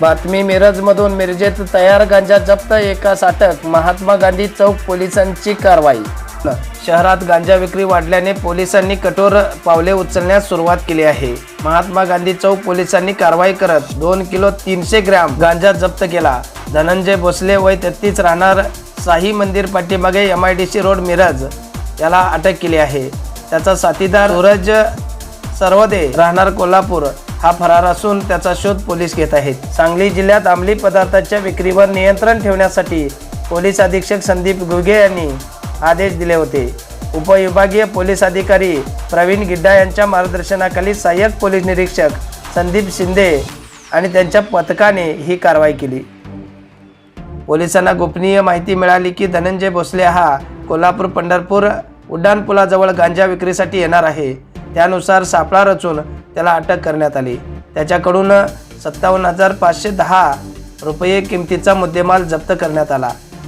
बातमी मिरजमधून मिरजेत तयार गांजा जप्त एकास अटक महात्मा गांधी चौक पोलिसांची कारवाई. शहरात गांजा विक्री वाढल्याने पोलिसांनी कठोर पावले उचलण्यास सुरुवात केली आहे. महात्मा गांधी चौक पोलिसांनी कारवाई करत दोन किलो तीनशे ग्रॅम गांजा जप्त केला. धनंजय भोसले वय तेहतीस राहणार साई मंदिर पाठीमागे M I D C road Miraj. याला अटक केली आहे. त्याचा साथीदार सूरज सर्वदे राहणार कोल्हापूर. हा फरार असून त्याचा शोध पोलीस घेत आहेत. सांगली जिल्ह्यात अंमली पदार्थाच्या विक्रीवर नियंत्रण ठेवण्यासाठी पोलीस अधीक्षक संदीप गुगे यांनी आदेश दिले होते. उपविभागीय पोलीस अधिकारी प्रवीण गिड्डा यांच्या मार्गदर्शनाखाली सहाय्यक पोलीस निरीक्षक संदीप शिंदे आणि त्यांच्या पथकाने ही कारवाई केली. पोलिसांना गोपनीय माहिती मिळाली की धनंजय भोसले हा कोल्हापूर पंढरपूर उड्डाणपुलाजवळ गांजा विक्रीसाठी येणार आहे. त्यानुसार सापळा रचून त्याला अटक करण्यात आली. त्याच्याकडून सत्तावन्न हजार पाचशे दहा रुपये किमतीचा मुद्देमाल जप्त करण्यात आला.